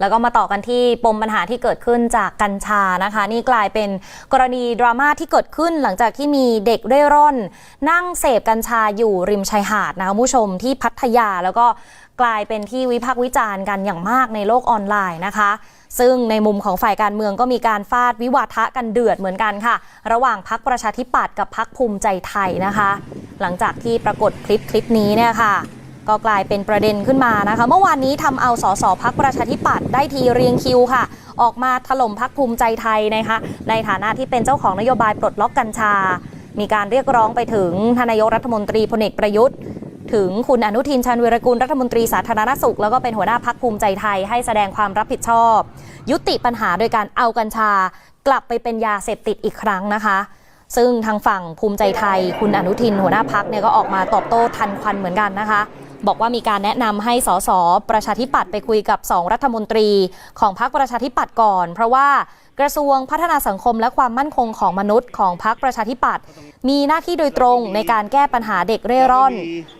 แล้วก็มาต่อกันที่ปมปัญหาที่เกิดขึ้นจากกัญชานะคะ นี่กลายเป็นกรณีดราม่าที่เกิดขึ้นหลังจากที่มีเด็กเร่ร่อน นั่งเสพกัญชาอยู่ริมชายหาดนะคะผู้ชมที่พัทยาแล้วก็กลายเป็นที่วิพากษ์วิจารณ์กันอย่างมากในโลกออนไลน์นะคะ ซึ่งในมุมของฝ่ายการเมืองก็มีการฟาดวิวาทะกันเดือดเหมือนกันค่ะ ระหว่างพักประชาธิปัตย์กับพักภูมิใจไทยนะคะ หลังจากที่ปรากฏคลิปคลิปนี้เนี่ยค่ะ ก็กลายเป็นประเด็นขึ้นมานะคะ เมื่อวานนี้ทำเอาสสพักประชาธิปัตย์ได้ทีเรียงคิวค่ะ ออกมาถล่มพักภูมิใจไทยนะคะในฐานะที่เป็นเจ้าของนโยบายปลดล็อกกัญชา มีการเรียกร้องไปถึงทนนายกรัฐมนตรีพลเอกประยุทธ์ ถึงคุณอนุทินชาญวิรกุลรัฐมนตรีสาธารณสุข แล้วก็เป็นหัวหน้าพักภูมิใจไทยให้แสดงความรับผิดชอบ ยุติปัญหาโดยการเอากัญชา กลับไปเป็นยาเสพติดอีกครั้งนะคะซึ่งทางฝั่งภูมิใจไทย คุณอนุทินหัวหน้าพักเนี่ยก็ออกมาตอบโต้ทันควันเหมือนกันนะคะ บอกว่ามีการแนะนำให้สสประชาธิปัตย์ไปคุยกับ 2 รัฐมนตรีของพรรคประชาธิปัตย์ก่อน เพราะว่า กระทรวงพัฒนาสังคมและความมั่นคงของมนุษย์ของพรรคประชาธิปัตย์มีหน้าที่โดยตรงในการแก้ปัญหาเด็กเร่ร่อน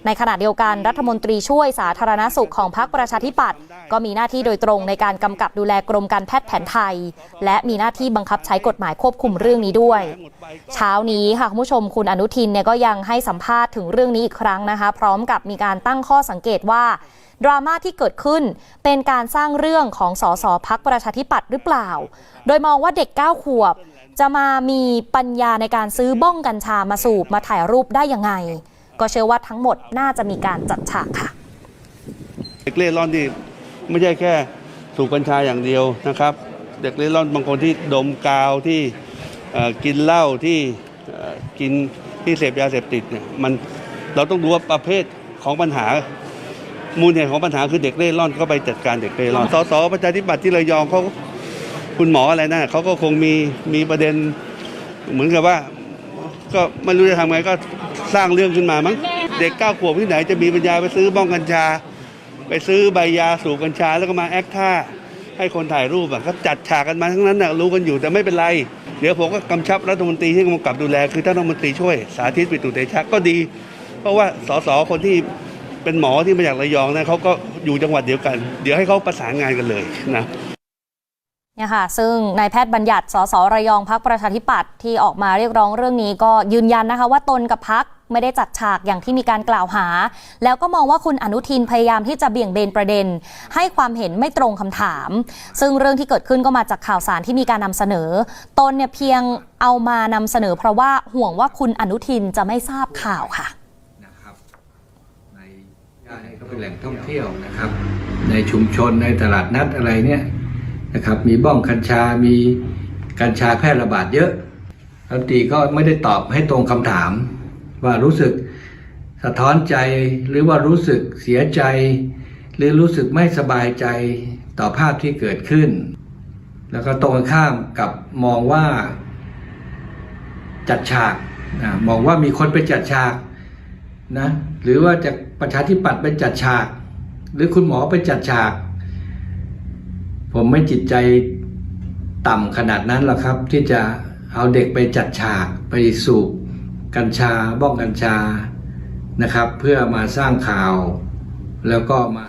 ในขณะเดียวกันรัฐมนตรีช่วยสาธารณสุขของพรรคประชาธิปัตย์ก็มีหน้าที่โดยตรงในการกำกับดูแลกรมการแพทย์แผนไทย และมีหน้าที่บังคับใช้กฎหมายควบคุมเรื่องนี้ด้วย เช้านี้ค่ะคุณผู้ชมคุณอนุทินเนี่ยก็ยังให้สัมภาษณ์ถึงเรื่องนี้อีกครั้งนะคะ พร้อมกับมีการตั้งข้อสังเกตว่าดราม่าที่เกิดขึ้นเป็นการสร้างเรื่องของสสพักประชาธิปัตย์หรือเปล่า โดยมองว่าเด็ก 9 ขวบ จะมามีปัญญาในการซื้อบ้องกัญชามาสูบมาถ่ายรูปได้ยังไง ก็เชื่อว่าทั้งหมดน่าจะมีการจัดฉากค่ะเด็กเล่ร่อนที่ไม่ใช่แค่สูบกัญชาอย่างเดียวนะครับ เด็กเล่ร่อนบางคนที่ดมกาวที่กินเหล้าที่กินที่เสพยาเสพติดเนี่ยมันเราต้องดูว่าประเภทของปัญหา มูลเหตุของปัญหาคือเด็กเล่ร่อนก็ไปจัดการเด็กเล่ร่อนสสประชาธิปัตย์ที่ระยองเขาคุณหมออะไรนะเขาก็คงมีมีประเด็น เหมือนกับว่า ก็ไม่รู้จะทำไงก็สร้างเรื่องขึ้นมามั้งเด็กเก้าขวบที่ไหนจะมีปัญญาไปซื้อบ้องกัญชา ไปซื้อใบยาสูบกัญชาแล้วก็มาแอคท่าให้คนถ่ายรูปอะก็จัดฉากกันมาทั้งนั้นน่ะรู้กันอยู่แต่ไม่เป็นไร เดี๋ยวผมก็กำชับรัฐมนตรีที่กำกับดูแล คือท่านรัฐมนตรีช่วย สาธิตปิตุเตชะก็ดี เพราะว่าสสคนที่ เป็นหมอที่มาจากระยองนะเขาก็อยู่จังหวัดเดียวกัน เดี๋ยวให้เขาประสานงานกันเลยนะเนี่ยค่ะ ซึ่งนายแพทย์บัญญัติ สสระยองพักประชาธิปัตย์ที่ออกมาเรียกร้องเรื่องนี้ก็ยืนยันนะคะ ว่าตนกับพักไม่ได้จัดฉากอย่างที่มีการกล่าวหา แล้วก็มองว่าคุณอนุทินพยายามที่จะเบี่ยงเบนประเด็น ให้ความเห็นไม่ตรงคำถาม ซึ่งเรื่องที่เกิดขึ้นก็มาจากข่าวสารที่มีการนำเสนอ ตนเนี่ยเพียงเอามานำเสนอเพราะว่าห่วงว่าคุณอนุทินจะไม่ทราบข่าวค่ะ นะครับในย่านนี้ ก็เป็นแหล่งท่องเที่ยวนะครับ ในชุมชนในตลาดนัดอะไรเนี่ยนะครับ มีบ้องกัญชา มีกัญชาแพร่ระบาดเยอะรัฐมนตรีก็ไม่ได้ตอบให้ตรงคำถาม ว่ารู้สึกสะท้อนใจหรือว่ารู้สึกเสียใจ หรือรู้สึกไม่สบายใจต่อภาพที่เกิดขึ้น แล้วก็ตรงข้ามกับมองว่าจัดฉากนะมองว่ามีคนไปจัดฉากนะหรือว่าจะ ประชาธิปัตย์ไปจัดฉาก หรือคุณหมอไปจัดฉาก ผมไม่จิตใจต่ำขนาดนั้นหรอกครับ ที่จะเอาเด็กไปจัดฉากไปสูบกัญชาบ้องกัญชานะครับ เพื่อมาสร้างข่าวแล้วก็มา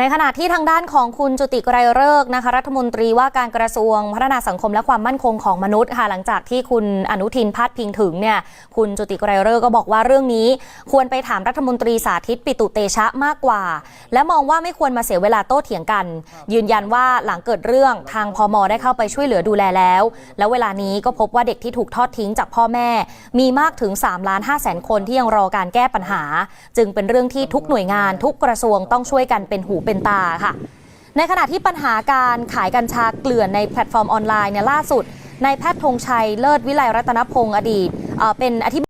ในขณะที่ทางด้านของคุณจุติไกรฤกษ์นะคะรัฐมนตรีว่าการกระทรวงพัฒนาสังคมและความมั่นคงของมนุษย์ค่ะหลังจากที่คุณอนุทินพาดพิงถึงเนี่ยคุณจุติไกรฤกษ์ก็บอกว่าเรื่องนี้ ควรไปถามรัฐมนตรีสาธิตปิตุเตชะมากกว่า และมองว่าไม่ควรมาเสียเวลาโต้เถียงกัน ยืนยันว่าหลังเกิดเรื่องทางพมได้เข้าไปช่วยเหลือดูแลแล้ว แล้วเวลานี้ก็พบว่าเด็กที่ถูกทอดทิ้งจากพ่อแม่ มีมากถึง3ล้าน5แสนคนที่ยังรอการแก้ปัญหา จึงเป็นเรื่องที่ทุกหน่วยงาน ทุกกระทรวงต้องช่วยกันเป็นหูเป็นตาค่ะ ในขณะที่ปัญหาการขายกัญชาเกลื่อนในแพลตฟอร์มออนไลน์เนี่ยล่าสุดนายแพทย์ธงชัยเลิศวิไลรัตนพงศ์อดีตเเป็นอธิบ